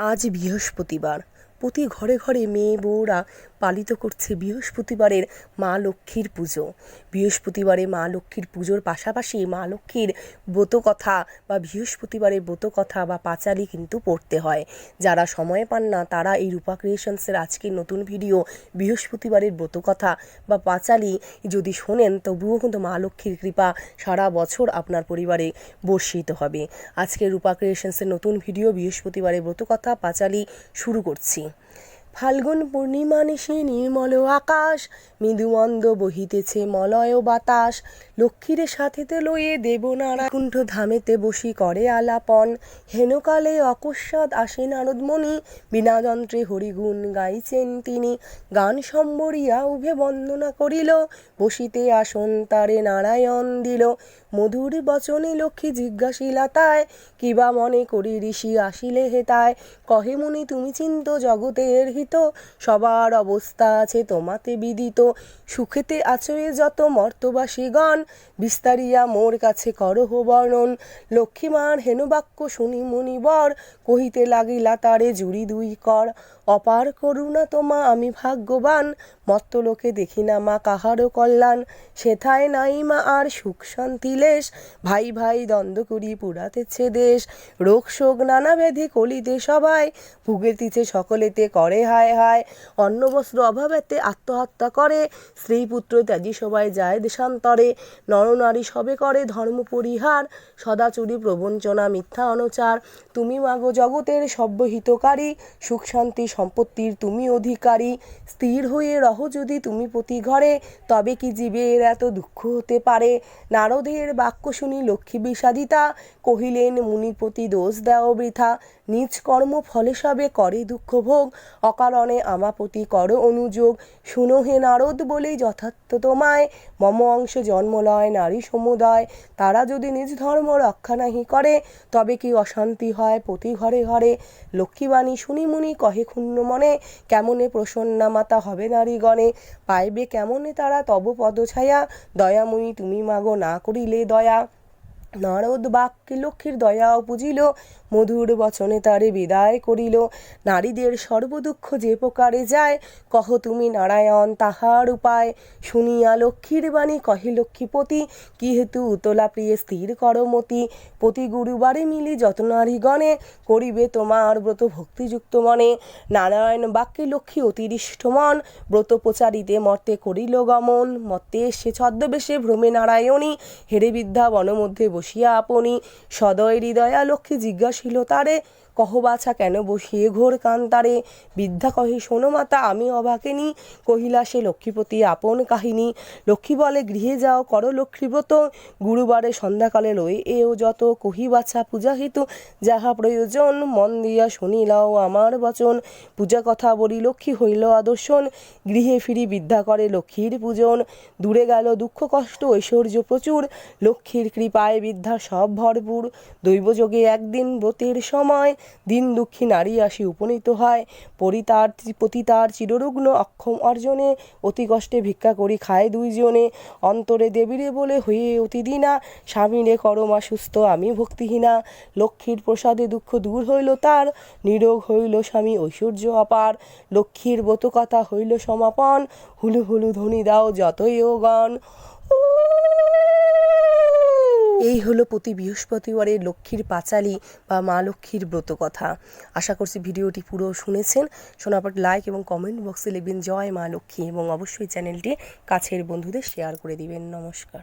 আজ বৃহস্পতিবার। প্রতি ঘরে ঘরে মেয়ে বউরা পালিত করছে বৃহস্পতিবারের মা লক্ষ্মীর পুজো। বৃহস্পতিবারে মা লক্ষ্মীর পুজোর পাশাপাশি মা লক্ষ্মীর ব্রতকথা বা বৃহস্পতিবারের ব্রতকথা বা পাঁচালি কিন্তু পড়তে হয়। যারা সময় পান না, তারা এই রূপা ক্রিয়েশনসের আজকের নতুন ভিডিও, বৃহস্পতিবারের ব্রতকথা বা পাঁচালি যদি শোনেন, তবুও কিন্তু মা লক্ষ্মীর কৃপা সারা বছর আপনার পরিবারে বর্ষিত হবে। আজকে রূপা ক্রিয়েশনসের নতুন ভিডিও বৃহস্পতিবারের ব্রতকথা, পাঁচালি শুরু করছি। ফাল্গুন পূর্ণিমা নিশি নির্মল আকাশ মৃদুমন্দ বহিতেছে মলয় বাতাস। লক্ষ্মীরে সাথেতে লয়ে দেবনারা কুণ্ঠ ধামেতে বসি করে আলাপন। হেনকালে অকস্মাৎ আসে নারদমণি বিনা যন্ত্রে হরিগুণ গাইছেন তিনি। গান সম্বরিয়া উভে বন্দনা করিল, বসিতে আসন তারে নারায়ণ দিল। মধুর বচনে লক্ষ্মী জিজ্ঞাসিলা তায় কিবা মনে করি ঋষি আসিলে হেতায় কহে মুনি, তুমি চিন্ত জগতের হিত, সবার অবস্থা আছে তোমাতে বিদিত। সুখেতে আচয়ে যত মর্তবাসীগণ বিস্তারিয়া মোর কাছে করহ বর্ণন। লক্ষ্মীমার হেন বাক্য শুনি মুনিবর, কহিতে লাগিলা তারে জুড়ি দুই কর। অপার করুণা তোমা, আমি ভাগ্যবান মত্তলোকে দেখি না মা কাহারও কল্যাণ। সেথায় নাই মা আর সুখ শান্তি লেশ, ভাই ভাই দ্বন্দ্ব করি পুরাতেছে দেশ। রোগ শোক নানা ব্যাধি কলিতে সবাই ভুগেতিছে সকলেতে করে হায় হায়। অন্ন বস্ত্র অভাবেতে আত্মহত্যা করে, স্ত্রী পুত্র ত্যাজি সবাই যায় দেশান্তরে। নরনারী সবে করে ধর্ম পরিহার সদাচুরি প্রবঞ্চনা মিথ্যা অনচার। তুমি মাগো জগতের সভ্যহিতকারী সুখ শান্তি সম্পত্তির তুমি অধিকারী। স্থির হয়ে রহ যদি তুমি প্রতি ঘরে, তবে কি জীবের এত দুঃখ হতে পারে? নারদের বাক্য শুনি লক্ষ্মী বিষাদিতা, কহিলেন মুনিপতি দোষ দেও বৃথা। নিজ কর্ম ফলে সবে করে দুঃখ ভোগ। অকারণে আমাপতি কর অনুযোগ। শুনো হে নারদ বলেই যথার্থ তোমায়। মম অংশ জন্মলয় নারী সমুদয়। তারা যদি নিজ ধর্ম রক্ষা নাহি করে, তবে কি অশান্তি হয় প্রতি ঘরে ঘরে? লক্ষ্মীবাণী শুনি মুনি কহে ক্ষুণ্ণ মনে, কেমনে প্রসন্না মাতা হবে নারীগণে? পাইবে কেমনে তারা তব পদছায়া? দয়াময়ী তুমি মাগো না করিলে দয়া। নারদ বাক্যে লক্ষ্মীর দয়াও পুজিল মধুর বচনে তারে বিদায় করিল। নারীদের সর্বদুঃখ যে প্রকারে যায়, কহ তুমি নারায়ণ তাহার উপায়। শুনিয়া লক্ষ্মীর বাণী কহে লক্ষ্মীপতি, কি হেতু উতলা প্রিয়ে স্থির করমতি প্রতি গুরুবারে মিলি যত নারীগণে, করিবে তোমার ব্রত ভক্তিযুক্ত মনে। নারায়ণ বাক্যে লক্ষ্মী অতিরিষ্ট মন, ব্রত প্রচারিতে মর্তে করিল গমন। মর্তে সে ছদ্মবেশে ভ্রমে নারায়ণী, হেরে বিদ্যা বনমধ্যে বসিয়া আপনি। সদয় হৃদয়া লক্ষ্মী জিজ্ঞাসিল, তারে, কহ বাছা কেন বসিয়ে ঘোর কান্তারে বিদ্যা কহে, শোনো মাতা, আমি অবাকেনি কহিলা সে লক্ষ্মীপতি আপন কাহিনী। লক্ষ্মী বলে, গৃহে যাও, করো লক্ষ্মীব্রত। গুরুবারে সন্ধ্যাকালে লই এও যত কহি বাছা পূজা হেতু যাহা প্রয়োজন, মন দিয়া শুনিলাও আমার বচন। পূজা কথা বলি, লক্ষ্মী হইল আদর্শন। গৃহে ফিরি বিদ্যা করে লক্ষ্মীর পূজন। দূরে গেল দুঃখ কষ্ট, ঐশ্বর্য প্রচুর। লক্ষ্মীর কৃপায় বিদ্যা সব ভরপুর। দৈবযোগে একদিন ব্রতের সময় দিন দুঃখী নারী আসি উপনীত হয়। পরিতার পতিতার চিররুগ্ন অক্ষম অর্জনে অতি কষ্টে ভিক্ষা করি খায় দুইজনে। অন্তরে দেবীরে বলে হয়ে অতিদিনা স্বামীরে করমা সুস্থ, আমি ভক্তিহীনা। লক্ষ্মীর প্রসাদে দুঃখ দূর হইল তার, নিরোগ হইল স্বামী, ঐশ্বর্য অপার। লক্ষ্মীর ব্রতকথা হইল সমাপন হুলু হুলু ধ্বনি দাও যতই গান। এই হলো প্রতি বৃহস্পতিবারে লক্ষ্মীর পাঁচালি বা মা লক্ষ্মীর ব্রত কথা। আশা করছি ভিডিওটি পুরো শুনেছেন। শোনার পর লাইক এবং কমেন্ট বক্সে লিখবেন জয় মা লক্ষ্মী এবং অবশ্যই চ্যানেলটি কাছের বন্ধুদের শেয়ার করে দিবেন। নমস্কার।